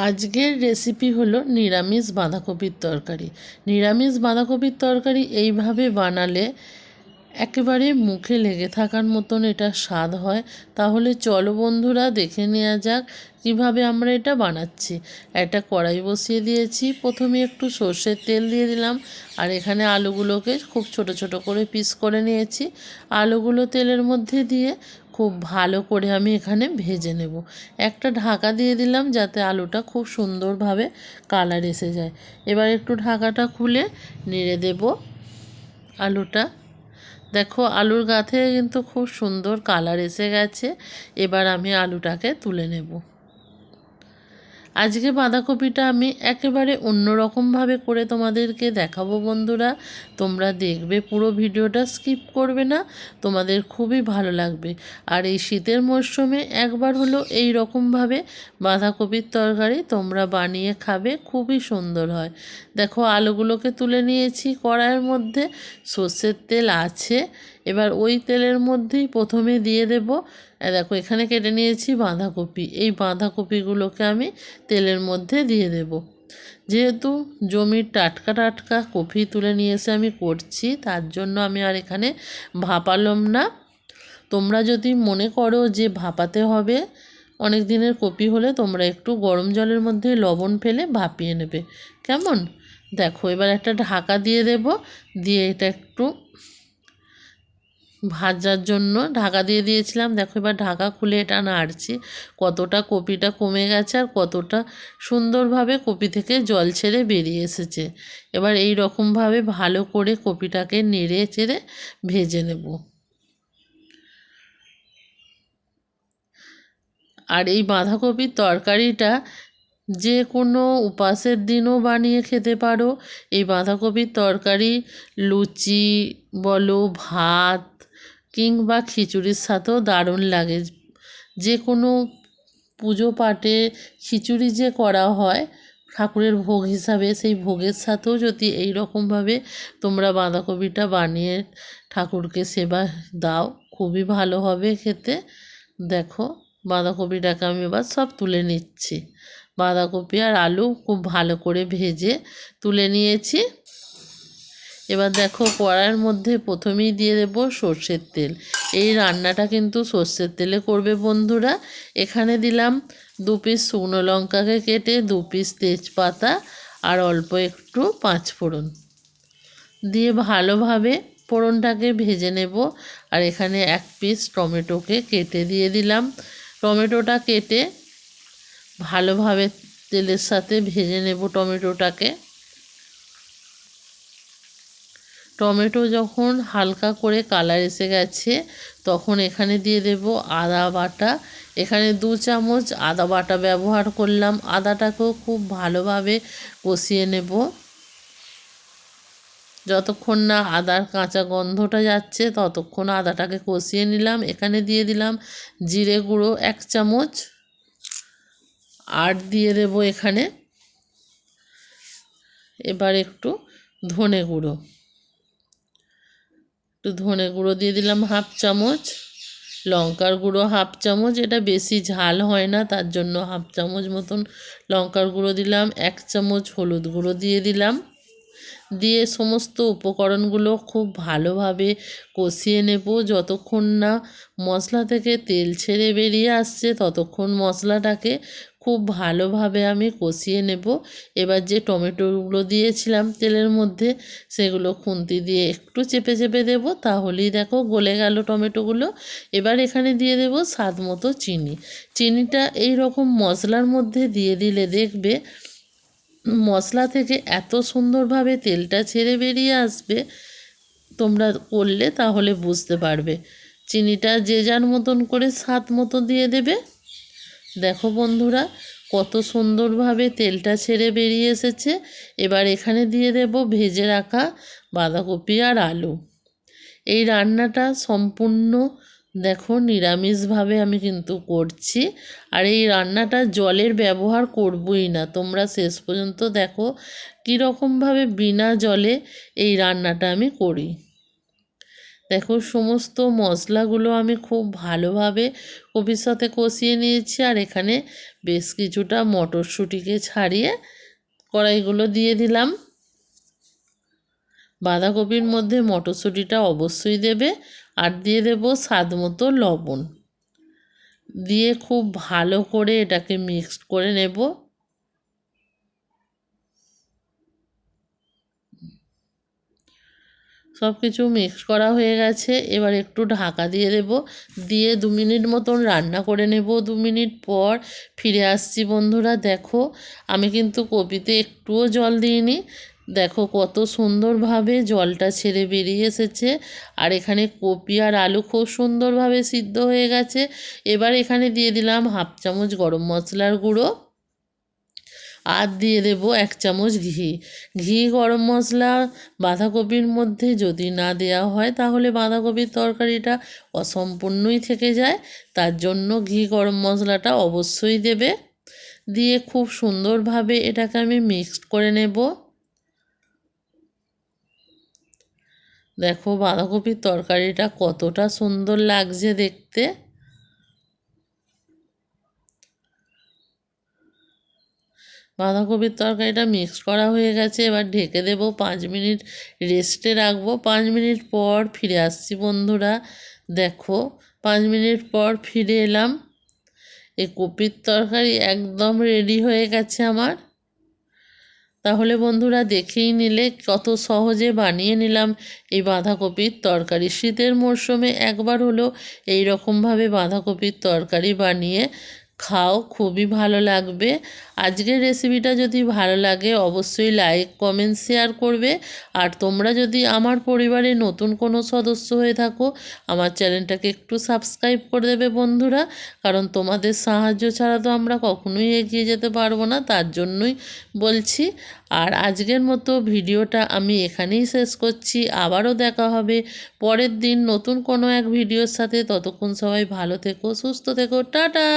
আজকের রেসিপি হলো নিরামিষ বাঁধাকপির তরকারি। নিরামিষ বাঁধাকপির তরকারি এইভাবে বানালে একেবারে মুখে লেগে থাকার মতন এটা স্বাদ হয়। তাহলে চলো বন্ধুরা দেখে নেওয়া যাক কীভাবে আমরা এটা বানাচ্ছি। একটা কড়াই বসিয়ে দিয়েছি, প্রথমে একটু সর্ষের তেল দিয়ে দিলাম আর এখানে আলুগুলোকে খুব ছোট ছোট করে পিস করে নিয়েছি। আলুগুলো তেলের মধ্যে দিয়ে খুব ভালো করে আমি এখানে ভেজে নেব। একটা ঢাকা দিয়ে দিলাম যাতে আলুটা খুব সুন্দরভাবে কালার এসে যায়। এবার একটু ঢাকাটা খুলে নেড়ে দেব আলুটা। দেখো, আলুর গা থেকে কিন্তু খুব সুন্দর কালার এসে গেছে। এবার আমি আলুটাকে তুলে নেব। আজকে বাঁধাকপিটা আমি একেবারে অন্যরকমভাবে করে তোমাদেরকে দেখাবো বন্ধুরা। তোমরা দেখবে পুরো ভিডিওটা স্কিপ করবে না, তোমাদের খুবই ভালো লাগবে। আর এই শীতের মরশুমে একবার হলো এই রকমভাবে বাঁধাকপির তরকারি তোমরা বানিয়ে খাবে, খুবই সুন্দর হয়। দেখো আলুগুলোকে তুলে নিয়েছি কড়াইয়ের মধ্যে, সর্ষের তেল আছে এবার ওই তেলের মধ্যেই প্রথমে দিয়ে দেব। দেখো, এখানে কেটে নিয়েছি বাঁধাকপি। এই বাঁধাকপিগুলোকে আমি তেলের মধ্যে দিয়ে দেব। যেহেতু জমির টাটকা টাটকা কপি তুলে নিয়ে এসে আমি করছি, তার জন্য আমি আর এখানে ভাপালাম না। তোমরা যদি মনে করো যে ভাপাতে হবে, অনেক দিনের কপি হলে তোমরা একটু গরম জলের মধ্যে লবণ ফেলে ভাপিয়ে নেবে। কেমন? দেখো, এবার একটা ঢাকা দিয়ে দেব। দিয়ে এটা একটু ভাজার জন্য ঢাকা দিয়ে দিয়েছিলাম। দেখো এবার ঢাকা খুলে এটা নাড়ছি। কতটা কপিটা কমে গেছে আর কতটা সুন্দরভাবে কপি থেকে জল ছেড়ে বেরিয়ে এসেছে। এবার এই রকমভাবে ভালো করে কপিটাকে নেড়ে চেড়ে ভেজে নেব। আর এই বাঁধাকপির তরকারিটা যে কোনো উপাসের দিনও বানিয়ে খেতে পারো। এই বাঁধাকপির তরকারি লুচি বলো, ভাত কিংবা খিচুড়ির সাথেও দারুণ লাগে। যে কোনো পুজো পাঠে খিচুড়ি যে করা হয়, ঠাকুরের ভোগ হিসাবে সেই ভোগের সাথেও যদি এই রকমভাবে তোমরা বাঁধাকপিটা বানিয়ে ঠাকুরকে সেবা দাও, খুবই ভালো হবে খেতে। দেখো, বাঁধাকপিটাকে আমি এবার সব তুলে নিচ্ছি। বাঁধাকপি আর আলু খুব ভালো করে ভেজে তুলে নিয়েছি। এবার দেখো কড়াইয়ের মধ্যে প্রথমেই দিয়ে দেব সর্ষের তেল। এই রান্নাটা কিন্তু সর্ষের তেলে করবে বন্ধুরা। এখানে দিলাম দু পিস শুকনো লঙ্কাকে কেটে দু পিস তেজপাতা আর অল্প একটু পাঁচ ফোড়ন। দিয়ে ভালোভাবে ফোড়নটাকে ভেজে নেব। আর এখানে এক পিস টমেটোকে কেটে দিয়ে দিলাম। টমেটোটা কেটে ভালোভাবে তেলের সাথে ভেজে নেব টমেটোটাকে। টমেটো যখন হালকা করে কালার এসে গেছে, তখন এখানে দিয়ে দেব আদা বাটা। এখানে দু চামচ আদা বাটা ব্যবহার করলাম। আদাটাকেও খুব ভালোভাবে কষিয়ে নেব। যতক্ষণ না আদার কাঁচা গন্ধটা যাচ্ছে, ততক্ষণ আদাটাকে কষিয়ে নিলাম। এখানে দিয়ে দিলাম জিরে গুঁড়ো এক চামচ। আর দিয়ে দেব এখানে এবার একটু ধনে গুঁড়ো। একটু ধনে গুঁড়ো দিয়ে দিলাম হাফ চামচ, লঙ্কার গুঁড়ো হাফ চামচ, এটা বেশি ঝাল হয় না, তার জন্য হাফ চামচ মতন লঙ্কার গুঁড়ো দিলাম, এক চামচ হলুদ গুঁড়ো দিয়ে দিলাম। দিয়ে সমস্ত উপকরণগুলো খুব ভালোভাবে কষিয়ে নেব, যতক্ষণ না মশলা থেকে তেল ছেড়ে বেরিয়ে আসছে, ততক্ষণ মশলাটাকে খুব ভালোভাবে আমি কষিয়ে নেব। এবার যে টমেটোগুলো দিয়েছিলাম তেলের মধ্যে, সেগুলো খুন্তি দিয়ে একটু চেপে চেপে দেবো, তাহলেই দেখো গলে গেল টমেটোগুলো। এবার এখানে দিয়ে দেব স্বাদ মতো চিনি। চিনিটা এই রকম মশলার মধ্যে দিয়ে দিলে দেখবে মশলা থেকে এত সুন্দরভাবে তেলটা ছেড়ে বেরিয়ে আসবে, তোমরা করলে তাহলে বুঝতে পারবে। চিনিটা যে যার মতন করে স্বাদ মতো দিয়ে দেবে। দেখো বন্ধুরা, কত সুন্দরভাবে তেলটা ছেড়ে বেরিয়ে এসেছে। এবার এখানে দিয়ে দেব ভেজে রাখা বাঁধাকপি আর আলু। এই রান্নাটা সম্পূর্ণ দেখো নিরামিষভাবে আমি কিন্তু করছি। আর এই রান্নাটা জলের ব্যবহার করবই না। তোমরা শেষ পর্যন্ত দেখো কীরকমভাবে বিনা জলে এই রান্নাটা আমি করি। দেখো, সমস্ত মশলাগুলো আমি খুব ভালোভাবে কপির সাথে কষিয়ে নিয়েছি আর এখানে বেশ কিছুটা মটরশুঁটিকে ছাড়িয়ে কড়াইগুলো দিয়ে দিলাম। বাঁধাকপির মধ্যে মটরশুঁটিটা অবশ্যই দেবে আর দিয়ে দেব স্বাদ মতো লবণ। দিয়ে খুব ভালো করে এটাকে মিক্সড করে নেব। সব কিছু মিক্স করা হয়ে গেছে। এবার একটু ঢাকা দিয়ে দেব। দিয়ে দু মিনিট মতন রান্না করে নেব। দু মিনিট পর ফিরে আসছি বন্ধুরা, দেখো। আমি কিন্তু কপিতে একটুও জল দিইনি। দেখো কত সুন্দরভাবে জলটা ছেড়ে বেরিয়ে এসেছে। আর এখানে কপি আর আলু খুব সুন্দরভাবে সিদ্ধ হয়ে গেছে। এবার এখানে দিয়ে দিলাম হাফ চামচ গরম মশলার গুঁড়ো। আর দিয়ে দেবো এক চামচ ঘি। ঘি গরম মশলা, বাঁধাকপির মধ্যে যদি না দেওয়া হয় তাহলে বাঁধাকপির তরকারিটা অসম্পূর্ণই থেকে যায়। তার জন্য ঘি গরম মশলাটা অবশ্যই দেবে। দিয়ে খুব সুন্দরভাবে এটাকে আমি মিক্সড করে নেব। দেখো বাঁধাকপির তরকারিটা কতটা সুন্দর লাগছে দেখতে। বাঁধাকপির তরকারিটা মিক্স করা হয়ে গেছে। এবার ঢেকে দেব পাঁচ মিনিট রেস্টে রাখব। পাঁচ মিনিট পর ফিরে আসছি বন্ধুরা। দেখো, পাঁচ মিনিট পর ফিরে এলাম। এই কপির তরকারি একদম রেডি হয়ে গেছে আমার। তাহলে বন্ধুরা দেখেই নিলে কত সহজে বানিয়ে নিলাম। এই বাঁধাকপির তরকারি শীতের মরশুমে একবার হলো এই রকমভাবে বাঁধাকপির তরকারি বানিয়ে খাও, খুবই ভালো লাগবে। আজকের রেসিপিটা যদি ভালো লাগে, অবশ্যই লাইক কমেন্ট শেয়ার করবে। আর তোমরা যদি আমার পরিবারে নতুন কোনো সদস্য হয়ে থাকো, আমার চ্যানেলটাকে একটু সাবস্ক্রাইব করে দেবে বন্ধুরা। কারণ তোমাদের সাহায্য ছাড়া তো আমরা কখনোই এগিয়ে যেতে পারব না, তার জন্যই বলছি। আর আজকের মতো ভিডিওটা আমি এখানেই শেষ করছি। আবারও দেখা হবে পরের দিন নতুন কোনো এক ভিডিওর সাথে। ততক্ষণ সবাই ভালো থেকো, সুস্থ থেকো, টাটা!